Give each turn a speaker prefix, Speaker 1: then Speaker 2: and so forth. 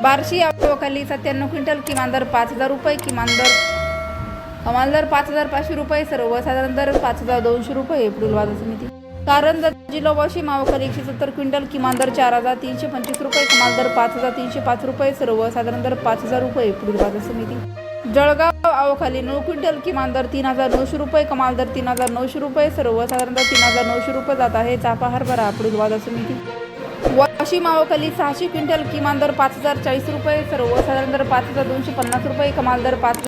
Speaker 1: बार्शी आवखाली सत्त्याण्णव क्विंटल किमान दर पाच हजार रुपये किमान दर कमाल दर पाच हजार पाचशे रुपये सर्वसाधारण दर पाच हजार दोनशे रुपये पुढील बाजार समिती. कारण जिल्हा वाशी आवखाली एकशे सत्तर क्विंटल किमान दर चार हजार तीनशे पंचवीस रुपये कमाल दर पाच हजार तीनशे पाच रुपये सर्वसाधारण दर पाच हजार रुपये पुढील बाजार समिती. जळगाव आवखाली नऊ क्विंटल किमान दर तीन हजार नऊशे रुपये कमाल दर तीन हजार नऊशे रुपये सर्वसाधारण दर तीन हजार नऊशे रुपये जात आहे. चापा हरभरा पुढील बाजार समिती. वाशिम आवखाली सहाशे क्विंटल किमान दर पाच हजार चाळीस रुपये सर्वसाधारण दर पाच हजार दोनशे पन्नास रुपये कमाल दर पाच